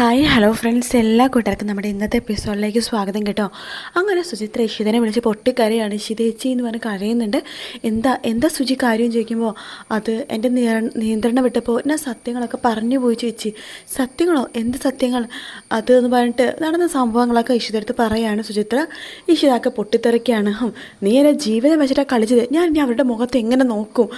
Hi hello friends എല്ലാ കൂട്ടുകാർക്കും നമ്മുടെ ഇന്നത്തെ എപ്പിസോഡിലേക്ക് സ്വാഗതം കേട്ടോ. അങ്ങനെ സുചിത്ര ഇഷിതനെ വിളിച്ച് പൊട്ടിക്കരയാണ്. ഇഷിതേച്ചി എന്ന് പറഞ്ഞ് കരയുന്നുണ്ട്. എന്താ എന്താ സുചി കാര്യം ചോദിക്കുമ്പോൾ അത് എന്റെ നിയ- നിയന്ത്രണം വിട്ടപ്പോൾ ഞാൻ സത്യങ്ങളൊക്കെ പറഞ്ഞു പോയി ചേച്ചി. സത്യങ്ങളോ? എന്ത് സത്യങ്ങൾ? അത് എന്ന് പറഞ്ഞിട്ട് നടന്ന സംഭവങ്ങളൊക്കെ ഇഷിതെടുത്ത് പറയാണ് സുചിത്ര. ഇഷിതാക്കെ പൊട്ടിത്തെറിക്കുകയാണ്. നീ എന്നെ ജീവിതം വെച്ചിട്ടാണ് കളിച്ചത്. ഞാൻ ഇനി അവരുടെ മുഖത്ത് എങ്ങനെ നോക്കും?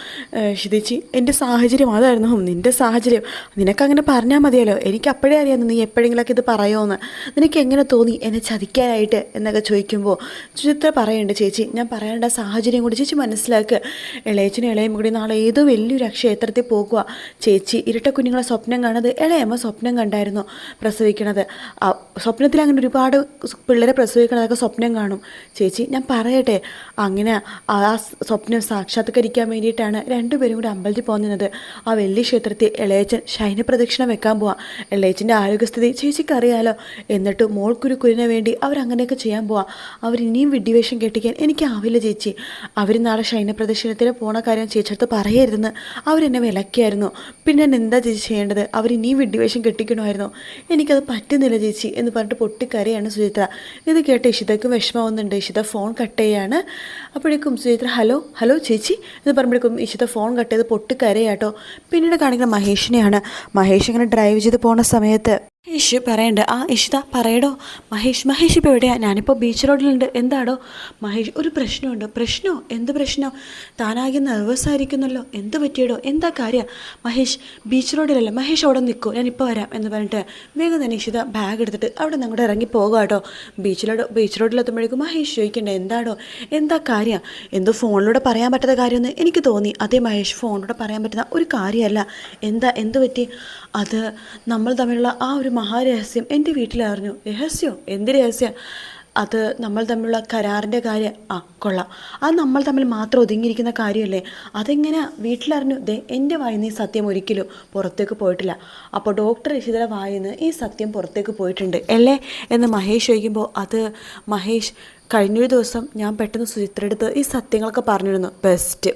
ഇഷിതേച്ചി എന്റെ സാഹചര്യം അതായിരുന്നു. നിന്റെ സാഹചര്യം. നിനക്കങ്ങനെ പറഞ്ഞാൽ മതിയല്ലോ. എനിക്ക് അപ്പോഴേ അറിയാം നീ എപ്പോഴെങ്കിലൊക്കെ ഇത് പറയുമെന്ന്. നിനക്ക് എങ്ങനെ തോന്നി എന്നെ ചതിക്കാനായിട്ട് എന്നൊക്കെ ചോദിക്കുമ്പോൾ ചിത്ര പറയുന്നുണ്ട് ചേച്ചി ഞാൻ പറയേണ്ട സാഹചര്യം കൂടി ചേച്ചി മനസ്സിലാക്കുക ഇളയച്ചനും ഇളയും കൂടി നാളെ ഏതോ വലിയൊരു ക്ഷേത്രത്തിൽ പോകുക ചേച്ചി ഇരട്ട കുഞ്ഞുങ്ങളെ സ്വപ്നം കാണുന്നത് ഇളയമ്മ സ്വപ്നം കണ്ടായിരുന്നു പ്രസവിക്കണത്. ആ സ്വപ്നത്തിൽ അങ്ങനെ ഒരുപാട് പിള്ളേരെ പ്രസവിക്കണതൊക്കെ സ്വപ്നം കാണും. ചേച്ചി ഞാൻ പറയട്ടെ. അങ്ങനെ ആ സ്വപ്നം സാക്ഷാത്കരിക്കാൻ വേണ്ടിയിട്ടാണ് രണ്ടുപേരും കൂടി അമ്പലത്തിൽ പോകുന്നത് ആ വലിയ ക്ഷേത്രത്തിൽ ഇളയച്ചൻ ശൈനപ്രദക്ഷിണം വെക്കാൻ പോവാം. ഇളയച്ചന്റെ ആരോഗ്യസ്ഥിതി ചേച്ചിക്ക് അറിയാലോ എന്നിട്ട് മോൾക്കൊരു കുരിനെ വേണ്ടി അവരങ്ങനെയൊക്കെ ചെയ്യാൻ പോവാം. അവർ ഇനിയും വിഡ്ഢിവേഷം കെട്ടിക്കാൻ എനിക്കാവില്ല ചേച്ചി. അവർ നാളെ ശൈന പ്രദർശനത്തിന് പോണ കാര്യം ചേച്ചിയടുത്ത് പറയരുതെന്ന് അവരെന്നെ വിലക്കിയായിരുന്നു. പിന്നെ ഞാൻ എന്താ ചേച്ചി ചെയ്യേണ്ടത്? അവർ ഇനിയും വിഡ്ഢിവേഷം കെട്ടിക്കണമായിരുന്നു. എനിക്കത് പറ്റുന്നില്ല ചേച്ചി എന്ന് പറഞ്ഞിട്ട് പൊട്ടിക്കരയാണ് സുചിത്ര. ഇത് കേട്ട് ഇഷിതയ്ക്ക് വിഷമമാവുന്നുണ്ട്. ഇഷിത ഫോൺ കട്ട് ചെയ്യാണ്. അപ്പോഴേക്കും സുചിത്ര ഹലോ ഹലോ ചേച്ചി എന്ന് പറയുമ്പോഴേക്കും ഇഷിത ഫോൺ കട്ട് ചെയ്ത് പൊട്ടിക്കരയാട്ടോ. പിന്നീട് കാണിക്കുന്ന മഹേഷിനെയാണ്. മഹേഷ് ഇങ്ങനെ ഡ്രൈവ് ചെയ്ത് പോണ സമയത്ത് മഹേഷ് പറയണ്ട ആ ഇഷിത പറയടോ. മഹേഷ് മഹേഷ് ഇപ്പോൾ എവിടെയാ? ഞാനിപ്പോൾ ബീച്ച് റോഡിലുണ്ട് എന്താടോ? മഹേഷ് ഒരു പ്രശ്നമുണ്ട്. പ്രശ്നമോ എന്ത് പ്രശ്നം? താനാകെ നെർവസ് ആയിരിക്കുന്നല്ലോ. എന്ത് പറ്റിയടോ? എന്താ കാര്യം? മഹേഷ് ബീച്ച് റോഡിലല്ല മഹേഷ് അവിടെ നിൽക്കൂ ഞാനിപ്പോൾ വരാം. എന്ന് പറഞ്ഞിട്ട് വേഗം തന്നെ ഇഷിത ബാഗ് എടുത്തിട്ട് അവിടെ നിന്ന് അങ്ങോട്ട് ഇറങ്ങി പോകുക കേട്ടോ. ബീച്ചിലോട് ബീച്ച് റോഡിലെത്തുമ്പോഴേക്കും മഹേഷ് ചോദിക്കണ്ടേ എന്താടോ? എന്താ കാര്യം? എന്തോ ഫോണിലൂടെ പറയാൻ പറ്റാത്ത കാര്യമെന്ന് എനിക്ക് തോന്നി. അതേ മഹേഷ് ഫോണിലൂടെ പറയാൻ പറ്റുന്ന ഒരു കാര്യമല്ല. എന്താ എന്ത് പറ്റി? അത് നമ്മൾ തമ്മിലുള്ള ആ ഒരു മഹാരഹസ്യം. എന്റെ വീട്ടിലറിഞ്ഞു. രഹസ്യം? എന്ത് രഹസ്യം? അത് നമ്മൾ തമ്മിലുള്ള കരാറിന്റെ കാര്യം. ആ കൊള്ളാം. അത് നമ്മൾ തമ്മിൽ മാത്രം ഒതുങ്ങിയിരിക്കുന്ന കാര്യമല്ലേ? അതെങ്ങനെ? വീട്ടിലറിഞ്ഞു. ദേ എന്റെ വായിൽ നിന്ന് ഈ സത്യം ഒരിക്കലും പുറത്തേക്ക് പോയിട്ടില്ല. അപ്പോൾ ഡോക്ടർ രക്ഷിതയുടെ വായിൽ നിന്ന് ഈ സത്യം പുറത്തേക്ക് പോയിട്ടുണ്ട്. അല്ലേ? എന്ന് മഹേഷ് ചോദിക്കുമ്പോൾ അത് മഹേഷ് കഴിഞ്ഞൊരു ദിവസം ഞാൻ പെട്ടെന്ന് സുചിത്രടുത്ത് ഈ സത്യങ്ങളൊക്കെ പറഞ്ഞിരുന്നു. ബെസ്റ്റ്.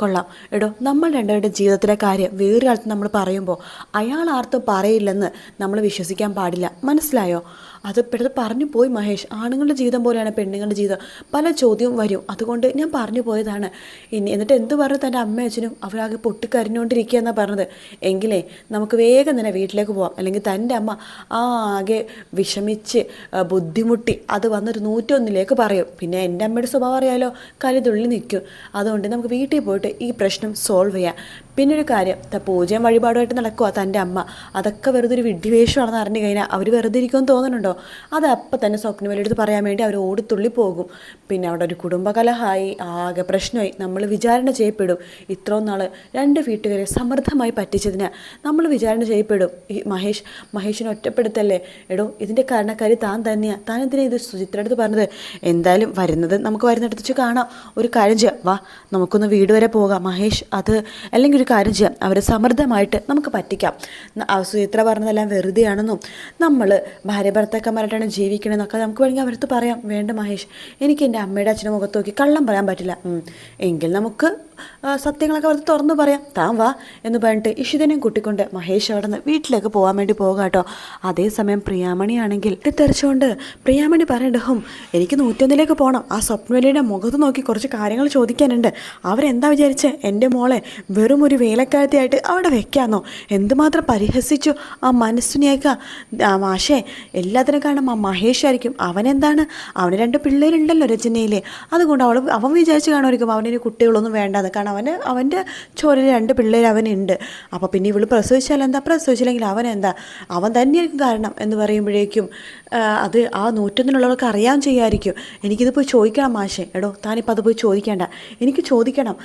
കൊള്ളാം. എടോ നമ്മൾ രണ്ടുപേരുടെ ജീവിതത്തിലെ കാര്യം വേറൊരാൾക്ക് നമ്മൾ പറയുമ്പോൾ അയാൾ ആർത്തും പറയില്ലെന്ന് നമ്മൾ വിശ്വസിക്കാൻ പാടില്ല. മനസ്സിലായോ? അത് പെട്ടെന്ന് പറഞ്ഞു പോയി മഹേഷ്. ആണുങ്ങളുടെ ജീവിതം പോലെയാണ് പെണ്ണുങ്ങളുടെ ജീവിതം. പല ചോദ്യവും വരും. അതുകൊണ്ട് ഞാൻ പറഞ്ഞു പോയതാണ്. ഇനി എന്നിട്ട് എന്ത് പറഞ്ഞു തന്റെ അമ്മ അച്ഛനും? അവരാകെ പൊട്ടിക്കരിഞ്ഞുകൊണ്ടിരിക്കുക എന്നാണ് പറഞ്ഞത്. എങ്കിലേ നമുക്ക് വേഗം തന്നെ വീട്ടിലേക്ക് പോവാം. അല്ലെങ്കിൽ തന്റെ അമ്മ ആകെ വിഷമിച്ച് ബുദ്ധിമുട്ടി അത് വന്നൊരു നൂറ്റൊന്നിലേക്ക് പറയും. പിന്നെ എന്റെ അമ്മയുടെ സ്വഭാവം അറിയാലോ? കലിതുള്ളി നിൽക്കും. അതുകൊണ്ട് നമുക്ക് വീട്ടിൽ പോയിട്ട് ഈ പ്രശ്നം സോൾവ് ചെയ്യാം. പിന്നെ ഒരു കാര്യം പൂജയും വഴിപാടുമായിട്ട് നടക്കുക തന്റെ അമ്മ. അതൊക്കെ വെറുതെ ഒരു വിഡ്ഢിവേഷമാണെന്ന് അറിഞ്ഞു കഴിഞ്ഞാൽ അവർ വെറുതെ ഇരിക്കുമെന്ന് തോന്നുന്നുണ്ടോ? അത് അപ്പം തന്നെ സ്വപ്നവലിയെടുത്ത് പറയാൻ വേണ്ടി അവർ ഓടിത്തുള്ളി പോകും. പിന്നെ അവിടെ ഒരു കുടുംബകലഹമായി ആകെ പ്രശ്നമായി. നമ്മൾ വിചാരണ ചെയ്യപ്പെടും. ഇത്രയും നാൾ രണ്ട് വീട്ടുകാരെ സമൃദ്ധമായി പറ്റിച്ചതിന് നമ്മൾ വിചാരണ ചെയ്യപ്പെടും. ഈ മഹേഷ് മഹേഷിനെ ഒറ്റപ്പെടുത്തല്ലേ? എടോ ഇതിന്റെ കാരണക്കാരി താൻ തന്നെയാണ് താൻ എന്തിനാ ഇത് സുചിത്രടുത്ത് പറഞ്ഞത്? എന്തായാലും വരുന്നത് നമുക്ക് വരുന്നിടത്ത് വെച്ച് കാണാം. ഒരു കാര്യം ചെയ്യാം. വാ നമുക്കൊന്ന് വീട് വരെ പോകാം. മഹേഷ് അത് അല്ലെങ്കിൽ ഒരു കാര്യം ചെയ്യാം. അവരെ സമൃദ്ധമായിട്ട് നമുക്ക് പറ്റിക്കാം. സുചിത്ര പറഞ്ഞതെല്ലാം വെറുതെയാണെന്നും നമ്മൾ ഭാര്യ ഭർത്താക്കന്മാരായിട്ടാണ് ജീവിക്കണമെന്നൊക്കെ നമുക്ക് വേണമെങ്കിൽ അവരടുത്ത് പറയാം. വേണ്ട മഹേഷ് എനിക്ക് എന്റെ അമ്മയുടെ അച്ഛന്റെ മുഖത്ത് നോക്കി കള്ളം പറയാൻ പറ്റില്ല. എങ്കിൽ നമുക്ക് സത്യങ്ങളൊക്കെ അവർക്ക് തുറന്നു പറയാം. താൻ വാ എന്ന് പറഞ്ഞിട്ട് ഇഷിതനെയും കൂട്ടിക്കൊണ്ട് മഹേഷ് അവിടെ നിന്ന് വീട്ടിലേക്ക് പോകാൻ വേണ്ടി പോകാം കേട്ടോ. അതേസമയം പ്രിയാമണിയാണെങ്കിൽ തെറിച്ചുകൊണ്ട് പ്രിയാമണി പറയണ്ട ഹും എനിക്ക് നൂറ്റൊന്നിലേക്ക് പോകണം ആ സ്വപ്നവലിയുടെ മുഖത്ത് നോക്കി കുറച്ച് കാര്യങ്ങൾ ചോദിക്കാനുണ്ട്. അവരെന്താ വിചാരിച്ച്? എന്റെ മോളെ വെറും ഒരു വേലക്കാരത്തിയായിട്ട് അവിടെ വെക്കാന്നോ? എന്തുമാത്രം പരിഹസിച്ചു? ആ മനസ്സിനെയൊക്കെ മാഷേ എല്ലാത്തിനും കാരണം ആ മഹേഷ് ആയിരിക്കും അവനെന്താണ്? അവന് രണ്ട് പിള്ളേരുണ്ടല്ലോ രചനയിൽ അതുകൊണ്ട് അവൾ അവൻ വിചാരിച്ച് കാണുമായിരിക്കും അവനൊരു കുട്ടികളൊന്നും വേണ്ടത്. കാരണം അവന് അവന്റെ ചോരയിൽ രണ്ട് പിള്ളേർ അവനുണ്ട്. അപ്പോൾ പിന്നെ ഇവൾ പ്രസവിച്ചാൽ എന്താ? പ്രസവിച്ചില്ലെങ്കിൽ അവൻ എന്താ? അവൻ തന്നെയായിരിക്കും കാരണം എന്ന് പറയുമ്പോഴേക്കും അത് ആ നൂറ്റൊന്നിനുള്ളവർക്ക് അറിയാൻ ചെയ്യായിരിക്കും. എനിക്കിത് പോയി ചോദിക്കണം മാഷേ. എടോ താനിപ്പോൾ അത് പോയി ചോദിക്കേണ്ട. എനിക്ക് ചോദിക്കണം.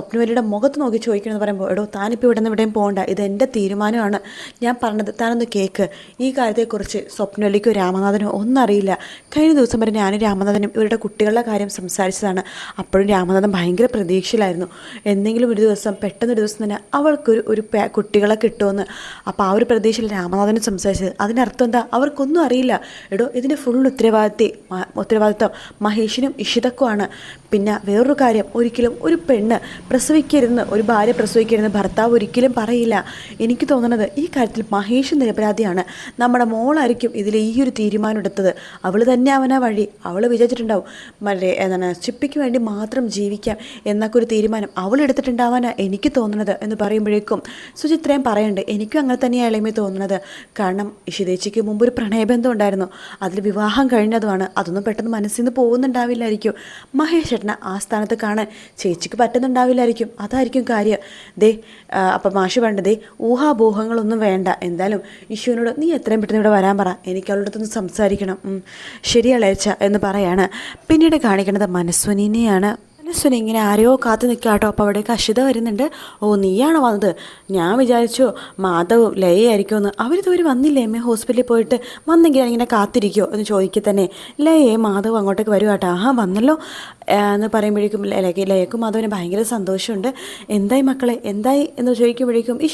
സ്വപ്നവലിയുടെ മുഖത്ത് നോക്കി ചോദിക്കണമെന്ന് പറയുമ്പോൾ എടോ താനിപ്പോൾ ഇവിടെ നിന്ന് ഇവിടെയും പോകണ്ട ഇത് തീരുമാനമാണ്. ഞാൻ പറഞ്ഞത് താനൊന്ന് കേക്ക്. ഈ കാര്യത്തെക്കുറിച്ച് സ്വപ്നവലിക്കോ രാമനാഥനോ ഒന്നും അറിയില്ല. കഴിഞ്ഞ ദിവസം വരെ ഞാനും രാമനാഥനും ഇവരുടെ കുട്ടികളുടെ കാര്യം സംസാരിച്ചതാണ്. അപ്പോഴും രാമനാഥൻ ഭയങ്കര പ്രതീക്ഷയിലായിരുന്നു. എന്തെങ്കിലും ഒരു ദിവസം പെട്ടെന്ന് ഒരു ദിവസം തന്നെ അവൾക്കൊരു ഒരു കുട്ടികളെ കിട്ടുമെന്ന്. അപ്പോൾ ആ ഒരു പ്രതീക്ഷയിൽ രാമനാഥനും സംസാരിച്ചത്. അതിനർത്ഥം എന്താ? അവർക്കൊന്നും അറിയില്ല. എടോ ഇതിന്റെ ഫുൾ ഉത്തരവാദിത്തി മ- ഉത്തരവാദിത്വം മഹേഷിനും ഇഷിതക്കുമാണ്. പിന്നെ വേറൊരു കാര്യം ഒരിക്കലും ഒരു പെണ്ണ് പ്രസവിക്കരുന്ന് ഒരു ഭാര്യ പ്രസവിക്കരുന്ന് ഭർത്താവ് ഒരിക്കലും പറയില്ല. എനിക്ക് തോന്നുന്നത് ഈ കാര്യത്തിൽ മഹേഷ് നിരപരാധിയാണ്. നമ്മുടെ മോളായിരിക്കും ഇതിൽ ഈ ഒരു തീരുമാനം എടുത്തത്. അവൾ തന്നെ അവനാ വഴി. അവൾ വിചാരിച്ചിട്ടുണ്ടാവും. മറ്റേ എന്താണ് ചിപ്പിക്ക് വേണ്ടി മാത്രം ജീവിക്കാം എന്നൊക്കെ ഒരു തീരുമാനം അവൾ എടുത്തിട്ടുണ്ടാവാനാണ് എനിക്ക് തോന്നുന്നത് എന്ന് പറയുമ്പോഴേക്കും സുചിത്രയും പറയുന്നുണ്ട് എനിക്കും അങ്ങനെ തന്നെയാണ് ഇളമേ തോന്നുന്നത്. കാരണം ഇഷിതേച്ചിക്ക് മുമ്പ് ഒരു പ്രണയബന്ധം ഉണ്ടായിരുന്നു. അതിൽ വിവാഹം കഴിഞ്ഞതുമാണ്. അതൊന്നും പെട്ടെന്ന് മനസ്സിൽ നിന്ന് പോകുന്നുണ്ടാവില്ലായിരിക്കും. മഹേഷ് ചേട്ടനെ ആ സ്ഥാനത്ത് കാണാൻ ചേച്ചിക്ക് പറ്റുന്നുണ്ടാവില്ലായിരിക്കും. അതായിരിക്കും കാര്യം. ദേ അപ്പം മാഷ് വേണ്ട ദേ ഊഹാപോഹങ്ങളൊന്നും വേണ്ട. എന്തായാലും ഈശുവിനോട് നീ എത്രയും പെട്ടെന്ന് ഇവിടെ വരാൻ പറ. എനിക്ക് അവളുടെ അടുത്തൊന്ന് സംസാരിക്കണം. ശരിയളേച്ച എന്ന് പറയാണ്. പിന്നീട് കാണിക്കുന്നത് മനസ്വനിനെയാണ്. മനസ്സുനി ഇങ്ങനെ ആരെയോ കാത്തു നിൽക്കാട്ടോ അപ്പോൾ അവിടേക്ക് അഷിത വരുന്നുണ്ട്. ഓ നീയാണോ വന്നത്? ഞാൻ വിചാരിച്ചു മാധവ് ലയായിരിക്കുമെന്ന് അവരിതുവരെ വന്നില്ലേ? എമ്മ ഹോസ്പിറ്റലിൽ പോയിട്ട് വന്നെങ്കിൽ ഇങ്ങനെ കാത്തിരിക്കുമോ എന്ന് ചോദിക്കുക തന്നെ. ലയേ മാധവ് അങ്ങോട്ടേക്ക് വരും കേട്ടോ ആഹാ വന്നല്ലോ. എന്ന് പറയുമ്പോഴേക്കും ലയക്ക് മാധവന് ഭയങ്കര സന്തോഷമുണ്ട്. എന്തായി മക്കളെ? എന്തായി എന്ന് ചോദിക്കുമ്പോഴേക്കും ഈ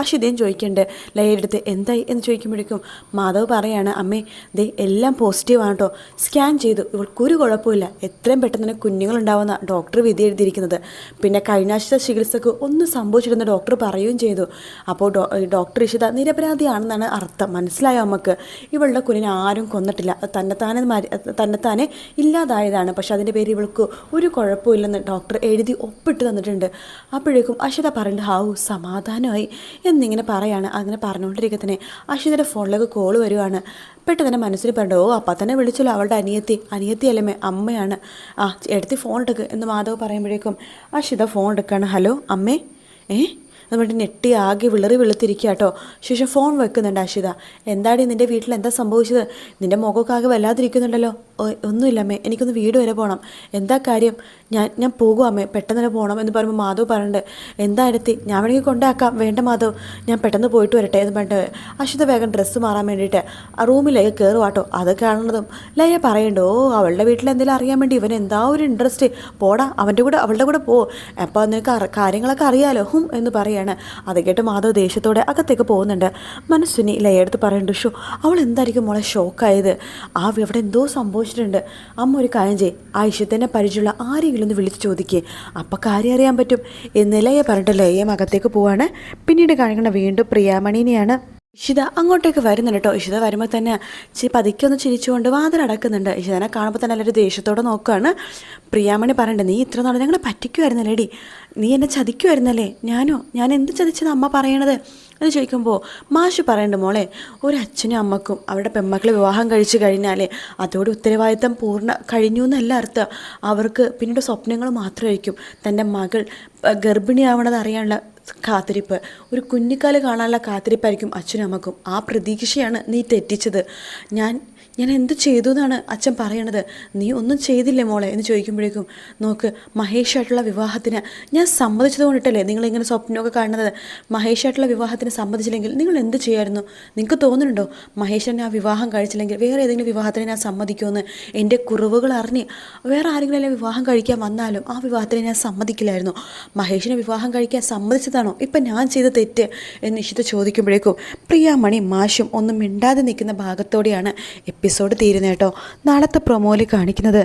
അഷിതയും ചോദിക്കുന്നുണ്ട്. ലയയുടെ അടുത്ത് എന്തായി എന്ന് ചോദിക്കുമ്പോഴേക്കും മാധവ് പറയാണ് അമ്മേ ദേ എല്ലാം പോസിറ്റീവാണ് കേട്ടോ സ്കാൻ ചെയ്തു. ഇവൾക്കൊരു കുഴപ്പമില്ല എത്രയും പെട്ടെന്ന് തന്നെ കുഞ്ഞുങ്ങളുണ്ടാവുന്ന ഡോക്ടർ വിധി എഴുതിയിരിക്കുന്നത്. പിന്നെ കഴിഞ്ഞ ആഴ്ച ചികിത്സക്ക് ഒന്നും സംഭവിച്ചിരുന്ന ഡോക്ടർ പറയുകയും ചെയ്തു. അപ്പോൾ ഡോക്ടർ ഇഷിത നിരപരാധിയാണെന്നാണ് അർത്ഥം. മനസ്സിലായോ നമുക്ക് ഇവളുടെ കുഞ്ഞിനെ ആരും കൊന്നിട്ടില്ല. തന്നെത്താനെ തന്നെത്താനെ ഇല്ലാതായതാണ്. പക്ഷെ അതിന്റെ പേര് ഇവൾക്ക് ഒരു കുഴപ്പമില്ലെന്ന് ഡോക്ടർ എഴുതി ഒപ്പിട്ട് തന്നിട്ടുണ്ട്. അപ്പോഴേക്കും അഷിത പറയുന്നുണ്ട് ഹാവു സമാധാനമായി എന്നിങ്ങനെ പറയാണ്. അങ്ങനെ പറഞ്ഞുകൊണ്ടിരിക്കെ തന്നെ അഷിതയുടെ ഫോണിലേക്ക് കോൾ വരുവാണ്. പെട്ടെന്ന് മനസ്സിൽ പറഞ്ഞു ഓ അപ്പം തന്നെ വിളിച്ചല്ലോ അവളുടെ അനിയത്തി. അനിയത്തി അല്ലമ്മേ അമ്മയാണ്. ആ എടുത്തി ഫോൺ എടുക്ക് എന്ന് മാധവ് പറയുമ്പോഴേക്കും അഷിത ഫോൺ എടുക്കാണ്. ഹലോ അമ്മേ. ഏ? എന്നിട്ട് നെട്ടി ആകെ വിളറി വെളുത്തിരിക്കുക കേട്ടോ ശേഷം ഫോൺ വെക്കുന്നുണ്ട് അഷിത എന്താടി നിന്റെ വീട്ടിൽ എന്താ സംഭവിച്ചത്? നിന്റെ മുഖമൊക്കെ ആകെ വല്ലാതിരിക്കുന്നുണ്ടല്ലോ. "ഓ, ഒന്നുമില്ല അമ്മേ. എനിക്കൊന്ന് വീട് വരെ പോകണം എന്താ കാര്യം? ഞാൻ ഞാൻ പോകും അമ്മേ. പെട്ടെന്ന് തന്നെ പോകണം എന്ന് പറയുമ്പോൾ മാധവ് പറഞ്ഞിട്ട് എന്താ എടുത്തി? ഞാൻ വേണമെങ്കിൽ കൊണ്ടാക്കാം. വേണ്ട മാധവ്. ഞാൻ പെട്ടെന്ന് പോയിട്ട് വരട്ടെ എന്ന് പറഞ്ഞിട്ട് അഷിത വേഗം ഡ്രസ്സ് മാറാൻ വേണ്ടിയിട്ട് ആ റൂമിലേക്ക് കയറുവാട്ടോ അത് കാണുന്നതും ലയ പറയണ്ടോ അവളുടെ വീട്ടിൽ എന്തെങ്കിലും അറിയാൻ വേണ്ടി ഇവൻ എന്താ ഒരു ഇൻട്രസ്റ്റ് പോടാ അവന്റെ കൂടെ അവളുടെ കൂടെ പോ. അപ്പോൾ നിനക്ക് കാര്യങ്ങളൊക്കെ അറിയാലോ? ഹും എന്ന് പറയാണ്. അത് കേട്ട് മാധവ് ദേഷ്യത്തോടെ അകത്തേക്ക് പോകുന്നുണ്ട്. മനസ്സിനി ലയ എടുത്ത് പറയണ്ടു ഷോ അവൾ എന്തായിരിക്കും മോളെ ഷോക്കായത് ആ ഇവിടെ എന്തോ സംഭവിച്ചിട്ടുണ്ട് അമ്മ ഒരു കാര്യം ചെയ്യ്. ആ ഇഷ്യത്തിനെ പരിചയമുള്ള ആരെങ്കിലും ഒന്ന് വിളിച്ച് ചോദിക്കേ. അപ്പം കാര്യം അറിയാൻ പറ്റും. എന്നല്ലേ പറഞ്ഞിട്ട് ലയം അകത്തേക്ക് പോവാണ്. പിന്നീട് കാണിക്കുന്ന വീണ്ടും പ്രിയാമണീനെയാണ് ഇഷിത അങ്ങോട്ടേക്ക് വരുന്നുണ്ട് കേട്ടോ. ഇഷിത വരുമ്പോൾ തന്നെ പതുക്കെ ഒന്ന് ചിരിച്ചുകൊണ്ട് വാതിലടക്കുന്നുണ്ട് ഇഷിതനെ കാണുമ്പോൾ തന്നെ എല്ലാവരും ദേഷ്യത്തോടെ നോക്കുകയാണ് പ്രിയാമണി പറയണ്ടേ നീ ഇത്ര നാളെ ഞങ്ങളെ പറ്റിക്കുമായിരുന്നല്ലേടി നീ എന്നെ ചതിക്കുമായിരുന്നല്ലേ ഞാനോ? ഞാൻ എന്ത് ചതിച്ചത് അമ്മ പറയണത്? എന്ന് ചോദിക്കുമ്പോൾ മാഷ് പറയണ്ട മോളെ ഒരു അച്ഛനും അമ്മക്കും അവരുടെ പെമ്മക്കളെ വിവാഹം കഴിച്ചു കഴിഞ്ഞാലേ അതോടെ ഉത്തരവാദിത്തം പൂർണ കഴിഞ്ഞു എന്നല്ല അർത്ഥം. അവർക്ക് പിന്നീട് സ്വപ്നങ്ങൾ മാത്രമായിരിക്കും. തന്റെ മകൾ ഗർഭിണിയാവണത് അറിയാനുള്ള കാത്തിരിപ്പ്. ഒരു കുഞ്ഞിക്കാൽ കാണാനുള്ള കാത്തിരിപ്പായിരിക്കും അച്ഛനും അമ്മക്കും. ആ പ്രതീക്ഷയാണ് നീ തെറ്റിച്ചത്. ഞാൻ ഞാൻ എന്ത് ചെയ്തു എന്നാണ് അച്ഛൻ പറയണത്? നീ ഒന്നും ചെയ്തില്ലേ മോളെ? എന്ന് ചോദിക്കുമ്പോഴേക്കും നോക്ക് മഹേഷായിട്ടുള്ള വിവാഹത്തിന് ഞാൻ സമ്മതിച്ചത് കൊണ്ടിട്ടല്ലേ നിങ്ങളിങ്ങനെ സ്വപ്നമൊക്കെ കാണുന്നത്? മഹേഷായിട്ടുള്ള വിവാഹത്തിന് സമ്മതിച്ചില്ലെങ്കിൽ നിങ്ങൾ എന്ത് ചെയ്യായിരുന്നു? നിങ്ങൾക്ക് തോന്നുന്നുണ്ടോ? മഹേഷനെ ആ വിവാഹം കഴിച്ചില്ലെങ്കിൽ വേറെ ഏതെങ്കിലും വിവാഹത്തിന് ഞാൻ സമ്മതിക്കുമെന്ന്? എന്റെ കുറവുകൾ അറിഞ്ഞ് വേറെ ആരെങ്കിലും വിവാഹം കഴിക്കാൻ വന്നാലും ആ വിവാഹത്തിന് ഞാൻ സമ്മതിക്കില്ലായിരുന്നു. മഹേഷിനെ വിവാഹം കഴിക്കാൻ സമ്മതിച്ചതാണോ? ഇപ്പം ഞാൻ ചെയ്ത തെറ്റ്? എന്ന് ഇഷിത ചോദിക്കുമ്പോഴേക്കും പ്രിയാമണി മാഷും ഒന്നും മിണ്ടാതെ നിൽക്കുന്ന ഭാഗത്തോടെയാണ് എപ്പിസോഡ് തീരുന്നത് കേട്ടോ നാളത്തെ പ്രൊമോയിൽ കാണിക്കുന്നത്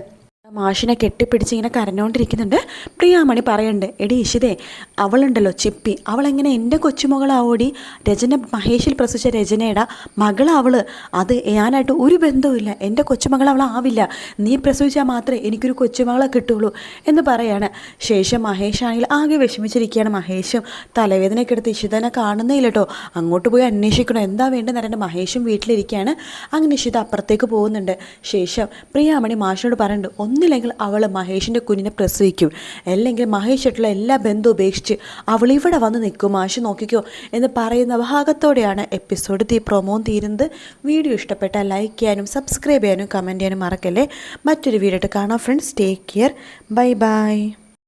മാഷിനെ കെട്ടിപ്പിടിച്ച് ഇങ്ങനെ കരഞ്ഞുകൊണ്ടിരിക്കുന്നുണ്ട് പ്രിയാമണി പറയണ്ട് എടി ഇഷിതേ അവളുണ്ടല്ലോ ചിപ്പി. അവളെങ്ങനെ എന്റെ കൊച്ചുമകളാവോടി? രചന മഹേഷിൽ പ്രസവിച്ച രചനയുടെ. മകളവൾ അത് ഞാനായിട്ട് ഒരു ബന്ധവുമില്ല എന്റെ കൊച്ചുമകൾ അവളാവില്ല നീ പ്രസവിച്ചാൽ മാത്രമേ എനിക്കൊരു കൊച്ചുമകളെ കിട്ടുള്ളൂ എന്ന് പറയാണ്. ശേഷം മഹേഷാണെങ്കിൽ ആകെ വിഷമിച്ചിരിക്കുകയാണ് മഹേഷും. തലവേദനയൊക്കെ എടുത്ത് ഇഷിതനെ കാണുന്നേ ഇല്ല കേട്ടോ അങ്ങോട്ട് പോയി അന്വേഷിക്കണം. എന്താ വേണ്ടെന്ന് അറിയേണ്ട മഹേഷും വീട്ടിലിരിക്കുകയാണ്. അങ്ങനെ ഇഷിത അപ്പുറത്തേക്ക് പോകുന്നുണ്ട്. ശേഷം പ്രിയാമണി മാഷിനോട് പറയുന്നുണ്ട് ഒന്നില്ലെങ്കിൽ അവൾ മഹേഷിന്റെ കുഞ്ഞിനെ പ്രസവിക്കും. അല്ലെങ്കിൽ മഹേഷായിട്ടുള്ള എല്ലാ ബന്ധവും ഉപേക്ഷിച്ച് അവൾ ഇവിടെ വന്ന് നിൽക്കും. മാഷ് നോക്കിക്കോ എന്ന് പറയുന്ന ഭാഗത്തോടെയാണ് എപ്പിസോഡ് തീ പ്രൊമോ തീരുന്നത്. വീഡിയോ ഇഷ്ടപ്പെട്ടാൽ ലൈക്ക് ചെയ്യാനും സബ്സ്ക്രൈബ് ചെയ്യാനും കമന്റ് ചെയ്യാനും മറക്കല്ലേ. മറ്റൊരു വീഡിയോ ആയിട്ട് കാണാം friends. Take care. Bye bye.